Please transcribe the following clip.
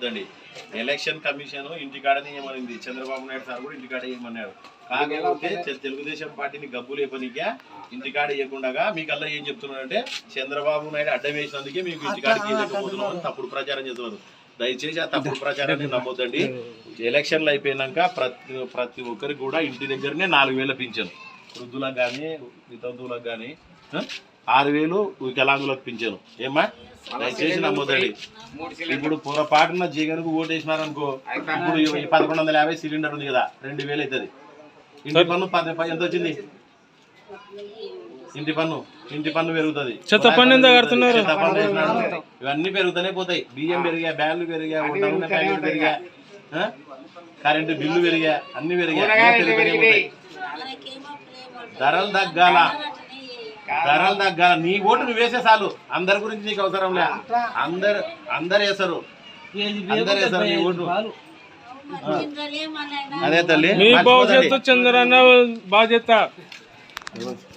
వద్దండి. Election commission ఇంటికాడనే ఏమనింది? చంద్రబాబు నాయుడు సార్ కూడా ఇంటికాడ ఏమన్నాడు కాకపోతే తెలుగుదేశం పార్టీని గబ్బు లేపనికే ఇంటికాడ ఇవ్వకుండా మీకు అలా ఏం చెప్తున్నారంటే చంద్రబాబు నాయుడు అడ్డం వేసినందుకే మీకు ఇంటికాడికి ఇవ్వకపోతున్నాం తప్పుడు ప్రచారం చేస్తున్నారు. దయచేసి ఆ తప్పుడు ప్రచారాన్ని నమ్మొద్దండి. ఎలక్షన్లు అయిపోయినాక ప్రతి ప్రతి ఒక్కరికి కూడా ఇంటి దగ్గరనే నాలుగు వేల పింఛను. వృద్ధులకు కానీ వితంతువులకు కానీ ఆరు వేలు వికలాంగులకు పింఛను. ఏమ్మా? దయచేసి నమ్మొద్దండి. ఇప్పుడు పొరపాటున జగన్కు ఓటేసినారనుకో ఇప్పుడు ఈ పదకొండు వందల యాభై సిలిండర్ ఉంది కదా రెండు వేలు అవుతుంది ఇంటి పన్ను ఎంత వచ్చింది? ఇంటి పన్ను ఇంటి పన్ను పెరుగుతుంది. చెత్త పన్ను ఎంత కడుతున్నారు? ఇవన్నీ పెరుగుతూనే పోతాయి. బియ్యం పెరిగా బ్యాన్లు పెరిగా ప్యాకెట్లు పెరిగా? కరెంటు బిల్లు పెరిగా అన్ని పెరిగా ధరలు తగ్గాల? ధరలు తగ్గాల నీ ఓటు నువ్వు వేసే చాలు. అందరి గురించి నీకు అవసరం లే. అందరు అందరు వేస్తారు అందరు వేస్తారు నీ ఓటు. అదే తల్లి మీ. భవిష్యత్తు చంద్రన్న బాధ్యత.